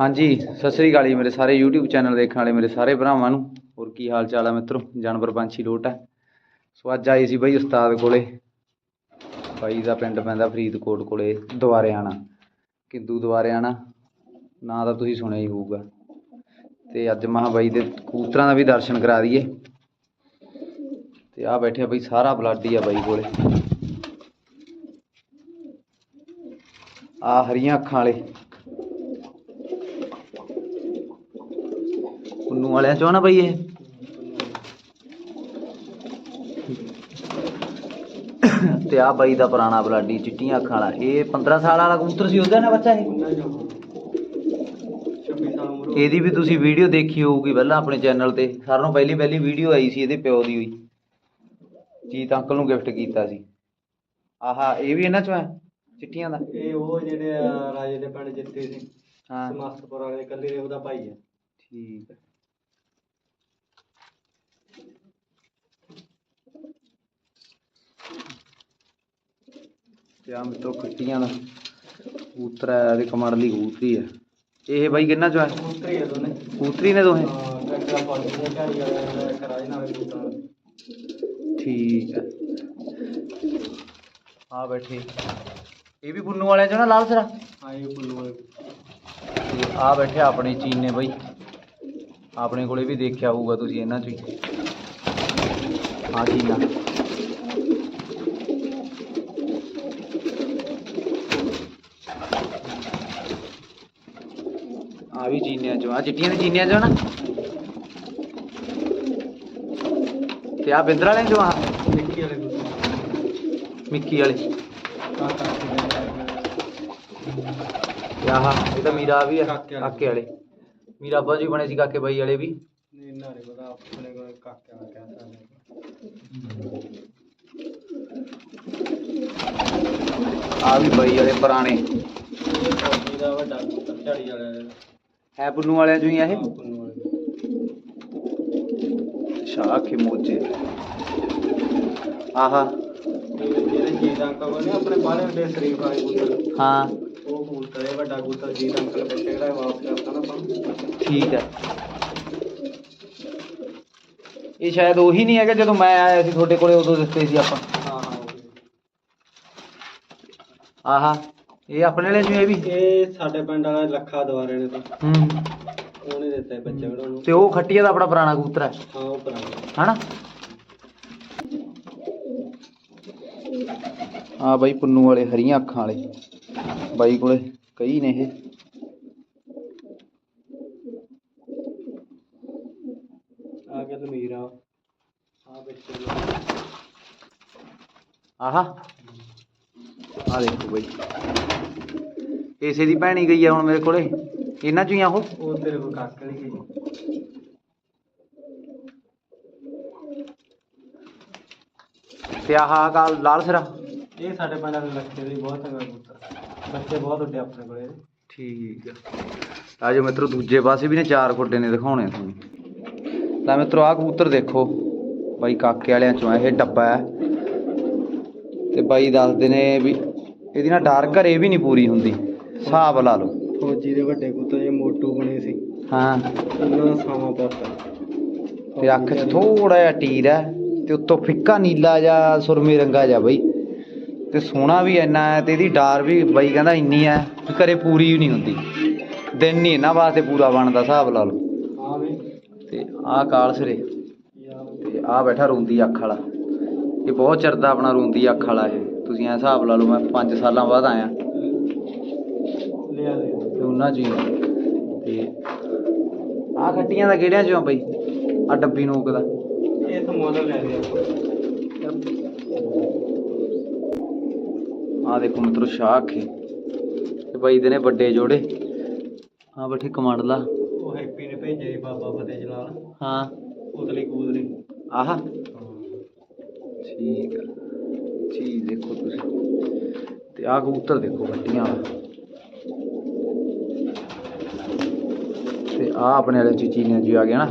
ਹਾਂਜੀ, ਸਤਿ ਸ੍ਰੀ ਅਕਾਲ ਜੀ ਮੇਰੇ ਸਾਰੇ YouTube ਚੈਨਲ ਦੇਖਣ ਵਾਲੇ, ਮੇਰੇ ਸਾਰੇ ਭਰਾਵਾਂ ਨੂੰ। ਹੋਰ ਕੀ ਹਾਲ ਚਾਲ ਆ ਮਿੱਤਰੋ? ਜਾਨਵਰ ਪੰਛੀ ਲੋਟ ਹੈ ਸੋ ਅੱਜ ਆਏ ਸੀ ਬਾਈ ਉਸਤਾਦ ਕੋਲੇ। ਬਾਈ ਦਾ ਪਿੰਡ ਪੈਂਦਾ ਫਰੀਦਕੋਟ ਕੋਲੇ, ਦੁਆਰਿਆਣਾ। ਕਿੰਦੂ ਦੁਆਰੇ ਦੁਆਰਿਆਣਾ। ਨਾਂ ਤਾਂ ਤੁਸੀਂ ਸੁਣਿਆ ਹੀ ਹੋਊਗਾ। ਤੇ ਅੱਜ ਮਹਾ ਬਾਈ ਦੇ ਕਬੂਤਰਾਂ ਦਾ ਵੀ ਦਰਸ਼ਨ ਕਰਾ ਦਈਏ। ਤੇ ਆ ਬੈਠਿਆ ਬਾਈ ਸਾਰਾ ਬਲੱਡ ਹੀ ਆ ਬਾਈ ਕੋਲੇ। ਆ ਹਰੀਆਂ ਅੱਖਾਂ ਵਾਲੇ। ਪੁੰਨੂ ਵਾਲਿਆਂ ਚੋਂ ਨਾ ਬਈ ਇਹ। ਤੇ ਆ ਬਾਈ ਦਾ ਪੁਰਾਣਾ ਬਲਾਡੀ ਚਿੱਟੀਆਂ ਅੱਖਾਂ ਵਾਲਾ। ਇਹ 15 ਸਾਲ ਵਾਲਾ ਕਬੂਤਰ ਸੀ ਉਹਦਾ ਨਾ ਬੱਚਾ ਇਹ? ਇਹਦੀ ਵੀ ਤੁਸੀਂ ਵੀਡੀਓ ਦੇਖੀ ਹੋਊਗੀ ਪਹਿਲਾਂ ਆਪਣੇ ਚੈਨਲ ਤੇ। ਸਾਰਿਆਂ ਨੂੰ ਪਹਿਲੀ ਪਹਿਲੀ ਵੀਡੀਓ ਆਈ ਸੀ ਇਹਦੇ ਪਿਓ ਦੀ ਹੋਈ। ਜੀਤ ਅੰਕਲ ਨੂੰ ਗਿਫਟ ਕੀਤਾ ਸੀ। ਆਹਾ ਇਹ ਵੀ ਇਹਨਾਂ ਚੋਂ ਹੈ? ਚਿੱਟੀਆਂ ਦਾ? ਇਹ ਉਹ ਜਿਹੜੇ ਰਾਜੇ ਦੇ ਪਿੰਡ ਜਿੱਤੇ ਸੀ। ਹਾਂ। ਸਮਸਤਪੁਰ ਵਾਲੇ ਕੱਲੀ ਉਹਦਾ ਭਾਈ ਹੈ। ਠੀਕ ਹੈ। ਤੇ ਆ ਮਿੱਤਰੋ ਖੱਟੀਆਂ ਦਾ ਕਬੂਤਰ ਹੈ ਇਹਦੇ ਕਮਰ ਦੀ ਕਬੂਤਰੀ ਹੈ ਇਹ ਬਾਈ ਕਿੰਨਾ ਚੋਂ ਹੈ ਕਬੂਤਰ ਹੀ ਆ ਦੋਨੇ। ਕਬੂਤਰੀ ਨੇ ਦੋਹੇ? ਹਾਂ ਟਰੈਕਟਰ ਫੌਜੀ ਦੇ ਝਾੜੀ ਵਾਲਾ ਜਿਹੜਾ ਇੱਕ ਰਾਜ ਨਾਲ ਕਬੂਤਰ ਠੀਕ ਹੈ ਆ ਬੈਠੇ। ਇਹ ਵੀ ਪੁੰਨੂ ਵਾਲਿਆਂ ਚੋਂ ਨਾ ਲਾਲ ਸਰਾ? ਹਾਂ ਇਹ ਪੁੱਲੂ ਵਾਲੇ ਤੇ ਆ ਵੀ ਇਹਨਾਂ ਚੋਂ ਆ ਚਿੱਟੀਆਂ ਦੇ ਚੀਨਿਆਂ ਚੋਂ ਨਾ? ਤੇ ਆ ਬਿੰਦਰ ਵਾਲਿਆਂ ਚੋਂ ਆ? ਨਿੱਕੀ ਵਾਲੇ ਮਿੱਕੀ ਵਾਲੇ। ਤੇ ਆਹ ਇਹ ਤਾਂ ਮੀਰਾ ਵੀ ਆ ਕਾਕੇ ਵਾਲੇ। ਕਾਕੇ ਵਾਲੇ। ਮੀਰਾ ਬਾਜੀ ਬਣੇ ਸੀ ਕਾਕੇ ਬਾਈ ਵਾਲੇ ਵੀ। ਨਹੀਂ ਇਹਨਾਂ ਨੇ ਪਤਾ ਆਪਣੇ ਕੋਲ ਕਾਕੇ ਵਾਲਾ ਕਹਿ ਸਕਦੇ ਆ ਵੀ ਬਾਈ ਵਾਲੇ ਪੁਰਾਣੇ। ਇਹ ਦਾ ਵੱਡਾ ਝਾੜੀ ਵਾਲਾ। ਹੈ ਹੈ ਪੁੰਨੂ ਵਾਲਿਆਂ ਚੋਂ ਹੀ ਆ ਇਹ ਹਾਂ, ਪੁੱਲੂ ਵਾਲੇ ਸ਼ਾਹ ਕੇ ਮੋਜੇ ਆਹਾ ਇਹ ਜਿਹੜੇ ਜੀਤ ਅੰਕਲ ਨੇ ਆਪਣੇ ਬਾਹਲੇ ਵੱਡੇ ਸ਼ਰੀਫ ਵਾਲੇ ਕਬੂਤਰ ਹਾਂ ਉਹ ਕਬੂਤਰ ਹੈ ਵੱਡਾ ਕਬੂਤਰ ਜੀਤ ਅੰਕਲ ਬੱਚੇ ਜਿਹੜਾ ਵਾਪਸ ਕਰਤਾ ਨਾ ਆਪਾਂ ਨੂੰ। ਠੀਕ ਹੈ ਇਹ ਸ਼ਾਇਦ ਉਹੀ ਨਹੀਂ ਹੈਗਾ ਜਦੋਂ ਮੈਂ ਆਇਆ ਸੀ ਤੁਹਾਡੇ ਕੋਲੇ ਉਦੋਂ ਦਿੱਤੇ ਸੀ ਆਪਾਂ ਹਾਂ ਹਾਂ ਉਹੀ। ਆਹਾ ਇਹ ਆਪਣੇ ਵਾਲੇ ਇਹ ਵੀ? ਇਹ ਸਾਡੇ ਪਿੰਡ ਵਾਲਾ ਲੱਖਾ ਦੁਆਰੇ ਨੇ ਤਾਂ। ਹੂੰ। ਉਹਨੇ ਦਿੱਤਾ ਹੈ ਬੱਚੇ ਜਿਹੜਾ ਨੂੰ ਤੇ ਉਹ ਖੱਟੀਆ ਦਾ ਆਪਣਾ ਪੁਰਾਣਾ ਕਬੂਤਰ ਹੈ? ਹਾਂ ਉਹ ਪੁਰਾਣਾ। ਹਨਾ? ਆ ਬਾਈ ਪੁੰਨੂ ਵਾਲੇ ਹਰੀਆਂ ਅੱਖਾਂ ਵਾਲੇ। ਬਾਈ ਕੋਲੇ ਕਈ ਨੇ ਇਹ। ਆ ਗਿਆ ਤਮੀਰਾ ਆ ਬੱਚੇ ਆਹਾ ਆ ਦੇਖੋ ਬਾਈ। ਇਸੇ ਦੀ ਭੈਣੀ ਗਈ ਆ ਹੁਣ ਮੇਰੇ ਕੋਲੇ। ਇਹਨਾਂ ਚੋਂ ਹੀ ਆ ਉਹ। ਉਹ ਤੇਰੇ ਕੋ ਕਾਕਾ ਨਹੀਂ ਗਈ। ਤੇ ਆਹ ਲਾਲ ਸਿਰਾ। ਇਹ ਸਾਡੇ ਪਿੰਡ ਵਾਲੇ ਲੱਖੇ ਦੇ ਬਹੁਤ ਚੰਗਾ ਕਬੂਤਰ ਬੱਚੇ ਬਹੁਤ ਉੱਡੇ ਆਪਣੇ ਕੋਲੇ। ਠੀਕ ਆ। ਆ ਜੋ ਮਿੱਤਰੋ ਦੂਜੇ ਪਾਸੇ ਵੀ ਨੇ ਚਾਰ ਖੁੱਡੇ ਨੇ ਦਿਖਾਉਣੇ ਤੁਹਾਨੂੰ। ਤਾਂ ਮਿੱਤਰੋ ਆ ਕਬੂਤਰ ਦੇਖੋ। ਬਾਈ ਕਾਕੇ ਵਾਲਿਆਂ ਚੋਂ ਆ ਇਹ ਡੱਬਾ ਹੈ। ਤੇ ਬਾਈ ਦੱਸਦੇ ਨੇ ਵੀ ਇਹਦੀ ਨਾ ਡਾਰ ਘਰੇ ਵੀ ਨਹੀਂ ਪੂਰੀ ਹੁੰਦੀ। ਹਿਸਾਬ ਲਾ ਲਓ। ਫੌਜੀ ਦੇ ਵੱਡੇ ਕਬੂਤਰ ਜੇ ਮੋਟੂ ਬਣੇ ਸੀ। ਹਾਂ। ਉਹਨਾਂ ਦਾ ਸਾਵਾਂ ਪਾਤਾ ਤੇ ਅੱਖ 'ਚ ਥੋੜਾ ਜਿਹਾ ਟੀਰ ਹੈ ਤੇ ਉੱਤੋਂ ਫਿੱਕਾ ਨੀਲਾ ਜਾਂ ਸੁਰਮੀ ਰੰਗਾ ਜਾ ਬਈ। ਤੇ ਸੋਹਣਾ ਵੀ ਇੰਨਾ ਹੈ ਤੇ ਇਹਦੀ ਡਾਰ ਵੀ ਬਾਈ ਕਹਿੰਦਾ ਇੰਨੀ ਹੈ ਕਿ ਘਰੇ ਪੂਰੀ ਨਹੀਂ ਹੁੰਦੀ। ਦਿਨ ਨਹੀਂ ਇਹਨਾਂ ਵਾਸਤੇ ਪੂਰਾ ਬਣਦਾ ਹਿਸਾਬ ਲਾ ਲਓ। ਤੇ ਆਹ ਕਾਲ ਸਿਰੇ। ਤੇ ਆਹ ਬੈਠਾ ਰੋਂਦੀ ਅੱਖ ਵਾਲਾ। ਇਹ ਬਹੁਤ ਚਿਰ ਦਾ ਆਪਣਾ ਰੋਂਦੀ ਅੱਖ ਵਾਲਾ ਇਹ। ਤੁਸੀਂ ਐ ਹਿਸਾਬ ਲਾ ਲਓ ਮੈਂ 5 ਸਾਲਾਂ ਬਾਅਦ ਆਇਆ। ਉਹਨਾਂ ਚ ਹੀ ਆ। ਤੇ ਆਹ ਖੱਟੀਆਂ ਦਾ ਕਿਹੜਿਆਂ ਚੋਂ ਆ ਬਈ? ਆ ਡੱਬੀ ਨੋਕ ਦਾ। ਇਹ ਤਾਂ ਮੁੱਲ ਲੈ ਲਿਆ। ਆ ਦੇਖੋ ਮਿੱਤਰੋ ਸ਼ਾਹ ਅੱਖੇ ਤੇ ਬਾਈ ਦੇ ਨੇ ਵੱਡੇ ਜੋੜੇ। ਆ ਬੈਠੇ ਕਮਾਂਡਲਾ। ਉਹ ਹੈਪੀ ਨੇ ਭੇਜਿਆ ਸੀ ਬਾਬਾ ਫਤਿਹ ਜਲਾਲ। ਹਾਂ। ਉਤਲੀ ਕੂਦਰੀ ਆਹ। ਠੀਕ ਆ। ਚੀਜ਼ ਦੇਖੋ ਤੁਸੀਂ। ਤੇ ਆਹ ਕਬੂਤਰ ਦੇਖੋ ਗੱਟੀਆਂ ਵਾਲਾ ते आ अपने जी आ गया ना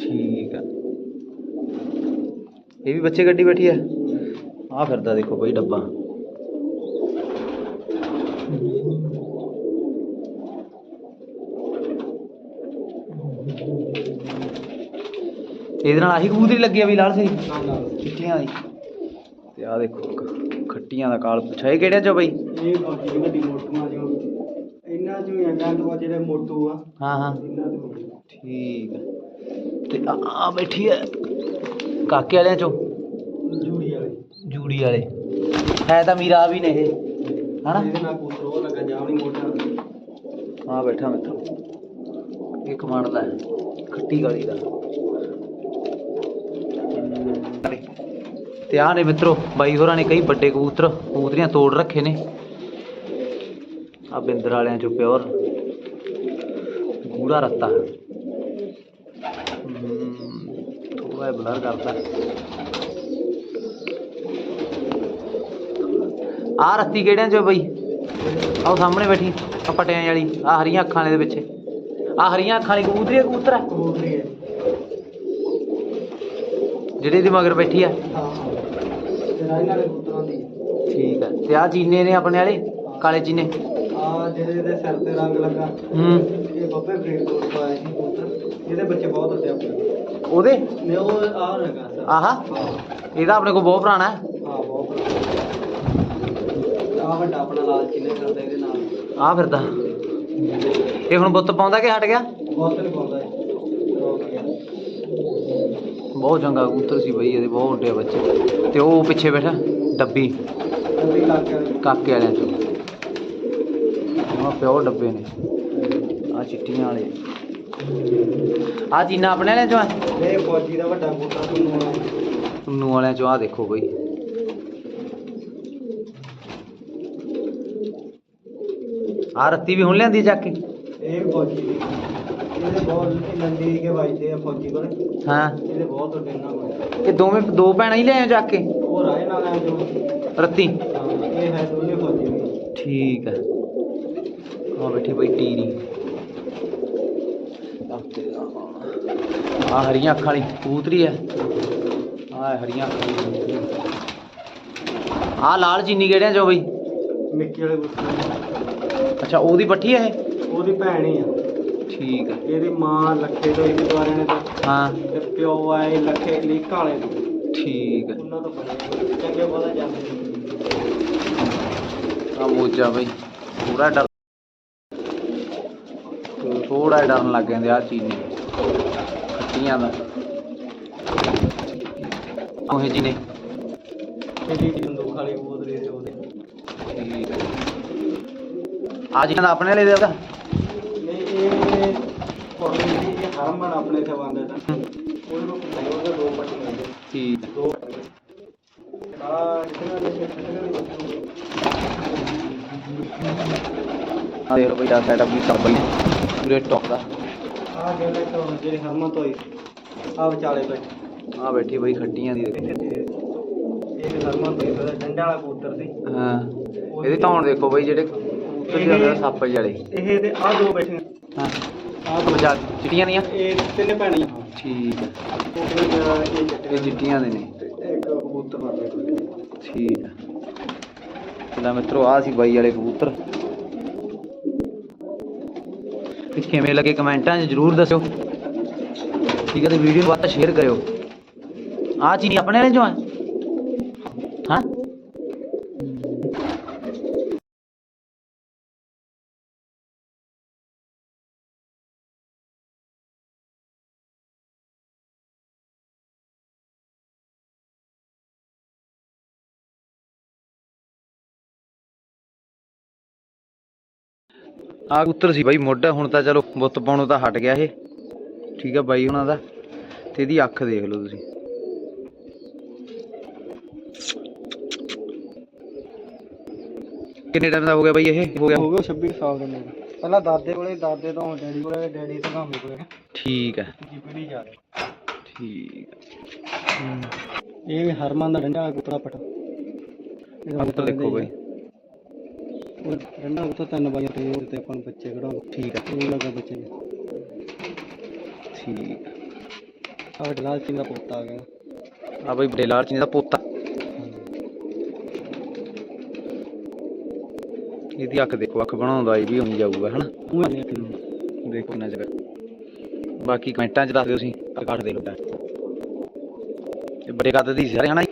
ठीक है ये बच्चे गड्डी बैठी है आ फिरदा देखो भाई डब्बा ये लगी अभी लाल सिंह चिट्ठिया ਤੇ ਆ ਦੇਖੋ ਖੱਟੀਆਂ ਦਾ ਕਾਲ ਪੁੱਛਾ ਇਹ ਕਿਹੜਿਆ ਚੋ ਬਈ? ਇਹ ਬਾਕੀ ਵੱਡੀ ਮੋਟੂਆਂ ਜੋ ਇਹਨਾਂ ਚੋਂ ਹੀ ਆ ਗੰਦਵਾ ਜਿਹੜੇ ਮੋਟੂ ਆ। ਹਾਂ ਹਾਂ। ਇਹਨਾਂ ਤੋਂ ਠੀਕ ਤੇ ਆ ਆ ਬੈਠੀ ਆ ਕਾਕੇ ਵਾਲਿਆਂ ਚੋਂ? ਜੂੜੀ ਵਾਲੇ। ਜੂੜੀ ਵਾਲੇ। ਹੈ ਤਾਂ ਮੀਰਾ ਵੀ ਨੇ ਇਹ ਹਨਾ? ਇਹਦੇ ਨਾਲ ਕੂਤਰ ਉਹ ਲੱਗਾ ਜਾਵਣੀ ਮੋਟਾ। ਆ ਬੈਠਾ ਮਿੱਤਰੋ। ਇਹ ਕਮਾਂਡ ਦਾ ਹੈ, ਖੱਟੀ ਗਾਲੀ ਦਾ। ਤੇ ਆ ਨੇ ਮਿੱਤਰੋ, ਬਾਈ ਹੋਰਾਂ ਨੇ ਕਈ ਵੱਡੇ ਕਬੂਤਰ, ਕਬੂਤਰੀਆਂ ਤੋੜ ਰੱਖੇ ਨੇ। ਆ ਬਿੰਦਰ ਵਾਲਿਆਂ ਚੋਂ ਪਿਓਰ, ਗੂੜਾ ਰੱਤਾ। ਥੋੜਾ ਬਲਰ ਕਰਦਾ ਆ ਰੱਤੀ ਕਿਹੜਿਆਂ ਚੋਂ ਬਈ? ਆਹ ਸਾਹਮਣੇ ਬੈਠੀ ਆ ਪਟਿਆਂ ਵਾਲੀ ਆ ਹਰੀਆਂ ਅੱਖਾਂ ਵਾਲੇ ਦੇ ਪਿੱਛੇ। ਆ ਹਰੀਆਂ ਅੱਖਾਂ ਵਾਲੀ ਕਬੂਤਰੀ ਕਬੂਤਰ ਆ? ਕਬੂਤਰੀ ਹੈ ਜਿਹੜੇ ਦੀ ਮਗਰ ਬੈਠੀ ਆ। ਰਾਈ ਨਾਲੇ ਦੀ ਠੀਕ ਆ। ਤੇ ਆ ਚੀਨੇ ਨੇ ਆਪਣੇ ਵਾਲੇ ਕਾਲੇ ਚੀਨੇ? ਆ ਜਿਹੜੇ ਇਹਦੇ ਸਿਰ ਤੇ ਰੰਗ ਲੱਗਾ। ਹੂੰ। ਇਹ ਬੱਬੇ ਫਰੀਦਕੋਟ ਤੋਂ ਆਏ ਸੀ ਕਬੂਤਰ ਇਹਦੇ ਬੱਚੇ ਬਹੁਤ ਹੁੰਦੇ ਆਪਣੇ ਉਹਦੇ? ਨੇ ਉਹ ਆ ਲੱਗਾ ਸਰ ਆਹਾ। ਹਾਂ। ਇਹਦਾ ਆਪਣੇ ਕੋਲ ਬਹੁਤ ਪੁਰਾਣਾ ਹੈ। ਹਾਂ ਬਹੁਤ ਆ ਵੱਡਾ ਆਪਣਾ ਲਾਲ ਚਿੰਨੇ ਕਰਦਾ ਇਹਦੇ ਨਾਲ। ਆ ਫਿਰਦਾ। ਇਹ ਹੁਣ ਬੁੱਤ ਪਾਉਂਦਾ ਕਿ ਹਟ ਗਿਆ? ਬਹੁਤ ਨਹੀਂ ਪਾਉਂਦਾ ਬਹੁਤ ਚੰਗਾ ਕਬੂਤਰ ਸੀ ਬਈ ਇਹਦੇ ਬਹੁਤ ਵੱਡੇ ਆ ਬੱਚੇ। ਤੇ ਉਹ ਪਿੱਛੇ ਬੈਠਾ ਡੱਬੀ। ਕਾਕੇ ਵਾਲਿਆਂ ਚੋਂ। ਉਹ ਪਿਓ ਡੱਬੇ ਨੇ। ਆ ਚਿੱਟੀਆਂ ਵਾਲੇ। ਆ ਚੀਨਾ ਆਪਣੇ ਵਾਲਿਆਂ ਚੋਂ ਆ? ਇਹ ਫੌਜੀ ਦਾ ਵੱਡਾ ਕਬੂਤਰ ਨੂੰ ਵਾਲਿਆਂ ਚੋਂ ਆ ਦੇਖੋ ਬਈ। ਆ ਰੱਤੀ ਵੀ ਹੁਣ ਲਿਆਂਦੀ ਚੱਕ ਕੇ? ਇਹ ਫੌਜੀ ਇਹਦੇ ਬਹੁਤ ਲੰਡੀ ਕੇ ਵੱਜਦੇ ਆ ਫੌਜੀ ਕੋਲੇ। ਹਾਂ। ਇਹਦੇ ਬਹੁਤ ਵੱਡੇ ਨਾ ਕੋਲੇ ਇਹ ਦੋਵੇਂ ਦੋ ਭੈਣਾਂ ਹੀ ਲਿਆਏ ਚੱਕ ਕੇ? ਉਹ ਰਾਏ ਨਾਲ ਆ ਜੋ ਰੱਤੀ। ਹਾਂ, ਇਹ ਹੈ ਦੋਨੇ ਫੌਜੀ ਦੀ ਠੀਕ ਹੈ ਆ ਬੈਠੀ ਬਈ ਟੀਰੀ। ਆ ਹਰੀਆਂ ਅੱਖਾਂ ਵਾਲੀ ਕਬੂਤਰੀ ਹੈ ਆ ਹਰੀਆਂ ਅੱਖਾਂ ਵਾਲੀ ਕਬੂਤਰੀ। ਆ ਲਾਲ ਚੀਨੀ ਕਿਹੜਿਆਂ ਚੋਂ ਬਈ? ਮਿੱਕੀ ਵਾਲੇ ਅੱਛਾ ਉਹਦੀ ਪੱਠੀ ਹੈ ਇਹ? ਉਹਦੀ ਭੈਣ ਹੀ ਆ। ਠੀਕ ਹੈ ਇਹਦੀ ਮਾਂ ਲੱਖੇ ਤੋਂ ਇੱਕ ਦੁਆਰੇ ਨੇ ਤੇ ਹਾਂ। ਤੇ ਪਿਓ ਆਏ ਲੱਖੇ ਲੀਕਾਂ ਵਾਲੇ ਤੋਂ ਠੀਕ ਹੈ ਉਹਨਾਂ ਤੋਂ ਬਣੇ ਚੰਗੇ ਬਹੁਤਾ ਜਾਂਦੇ ਆ ਮੋਜਾ ਬਈ ਥੋੜਾ ਡਰ ਥੋੜਾ ਡਰਨ ਲੱਗ ਜਾਂਦੇ ਆ ਚੀਨੀ ਖੱਟੀਆਂ ਦਾ। ਉਹ ਜੀ ਨੇ। ਇਹਦੀ ਬੰਦੂਕ ਵਾਲੀ ਕਬੂਤਰੀ ਸੀ ਉਹਦੇ। ਠੀਕ ਆ। ਜੀ ਦਾ ਆਪਣੇ ਵਾਲੇ ਦੇ ਉਹਦਾ? ਫੌਜੀ ਦੀ ਇਹ ਹਰਮਨ ਆਪਣੇ ਤੇ ਬੰਦੇ ਤਾਂ ਉਹਦੇ ਨੂੰ ਨਹੀਂ ਉਹਦੇ ਦੋ ਪੱਟੀ ਹੁੰਦੇ ਠੀਕ ਹੈ। ਦੋ ਆ ਕਿਹਨਾਂ ਦੇ ਕਿਹਨਾਂ ਆ ਦੇਖ। ਲਓ ਬਈ ਦਾ ਸੈਟਅਪ ਵੀ ਟੱਬਲ ਨੇ। ਪੂਰੇ ਟੌਪ ਦਾ। ਆ ਜਿਹੜੇ ਤੋਂ ਜਿਹੜੇ ਹਰਮਨ ਤੋਂ ਹੋਈ ਆ ਵਿਚਾਲੇ ਬੈਠੇ। ਆ ਬੈਠੀ ਬਈ ਖੱਟੀਆਂ ਦੀ। ਇਹ ਹਰਮਨ ਤੋਂ ਇਹਦਾ ਡੰਡਾ ਵਾਲਾ ਕਬੂਤਰ ਸੀ। ਹਾਂ। ਇਹਦੇ ਧੌਣ ਦੇਖੋ ਬਈ ਜਿਹੜੇ ਹੁੰਦੇ ਆ ਸੱਪ ਜਿਹੇ ਵਾਲੇ। ਇਹ ਤੇ ਆ ਦੋ ਬੈਠੇ ਹਾਂ। ਆ ਆ ਬਜਾ ਚਿੱਟੀਆਂ ਦੀਆਂ ਇਹ ਤਿੰਨ ਭੈਣਾਂ ਠੀਕ ਹੈ ਉਹ ਇਹ ਇਹ ਚਿੱਟੇ ਚਿੱਟੀਆਂ ਦੇ ਨੇ। ਇੱਕ ਕਬੂਤਰ ਮਾਰਦੇ ਕੋਈ ਠੀਕ ਹੈ ਲੈ ਮਿੱਤਰੋ ਆ ਸੀ ਬਾਈ ਵਾਲੇ ਕਬੂਤਰ। ਕਿਵੇਂ ਲੱਗੇ ਕਮੈਂਟਾਂ 'ਚ ਜਰੂਰ ਦੱਸਿਓ। ਠੀਕ ਹੈ ਤੇ ਵੀਡੀਓ ਵੱਧ ਸ਼ੇਅਰ ਕਰਿਓ। ਆ ਚੀਜ਼ ਆਪਣੇ ਵਾਲੇ ਆ? ਹਾਂ ਆ ਕਬੂਤਰ ਸੀ ਬਾਈ ਮੋਢਾ ਹੁਣ ਤਾਂ ਚਲੋ ਬੁੱਤ ਪਾਉਣੋਂ ਤਾਂ ਹਟ ਗਿਆ ਇਹ। ਠੀਕ ਆ ਬਾਈ ਉਹਨਾਂ ਦਾ। ਤੇ ਇਹਦੀ ਅੱਖ ਦੇਖ ਲਓ ਤੁਸੀਂ। ਕਿੰਨੇ ਟਾਈਮ ਦਾ ਹੋ ਗਿਆ ਬਾਈ ਇਹ? ਹੋ ਗਿਆ? ਹੋ ਗਏ 26 ਸਾਲ ਦੇ ਮੇਰੇ। ਪਹਿਲਾਂ ਦਾਦੇ ਕੋਲੇ ਦਾਦੇ ਤੋਂ ਡੈਡੀ ਕੋਲੇ ਡੈਡੀ ਤੋਂ ਮਾਮੇ ਕੋਲੇ। ਠੀਕ ਹੈ ਜੀ ਪੀੜੀ ਜਾ ਰਹੀ ਠੀਕ ਇਹ ਵੀ ਹਰਮਨ ਦਾ ਡੰਡਾ ਕੁੱਤਰਾ ਪਟ ਆ ਕਬੂਤਰ ਦੇਖੋ ਬਾਈ। ਉਹ ਡੰਡਾ ਕੁੱਤਾ ਤਿੰਨ ਬਾਈਆਂ ਤੇ ਉਹਦੇ ਤੇ ਆਪਾਂ ਨੂੰ ਬੱਚੇ ਕਢਾਉਣ ਠੀਕ ਹੈ ਉਹ ਲੱਗਾ ਬੱਚੇ ਨੇ। ਠੀਕ ਆ। ਡਲਾਲ ਸਿੰਘ ਦਾ ਪੋਤਾ ਆ ਗਿਆ। ਆ ਬਾਈ ਦਾ ਪੋਤਾ। ਇਹਦੀ ਅੱਖ ਦੇਖੋ ਅੱਖ ਬਣਾਉਂਦਾ ਇਹ ਵੀ ਹੋਣੀ ਜਾਊਗਾ ਹਨਾ? ਉਹ ਆ। ਗਿਆ ਦੇਖੋ ਨਜ਼ਰ ਬਾਕੀ ਕਮੈਂਟਾਂ 'ਚ ਦੱਸ ਦਿਓ ਤੁਸੀਂ ਕੱਢ ਦੇ ਲੋ ਇਹ ਬੜੇ ਕੱਦ ਦੀ ਸੀ ਸਾਰੇ ਹਨਾ?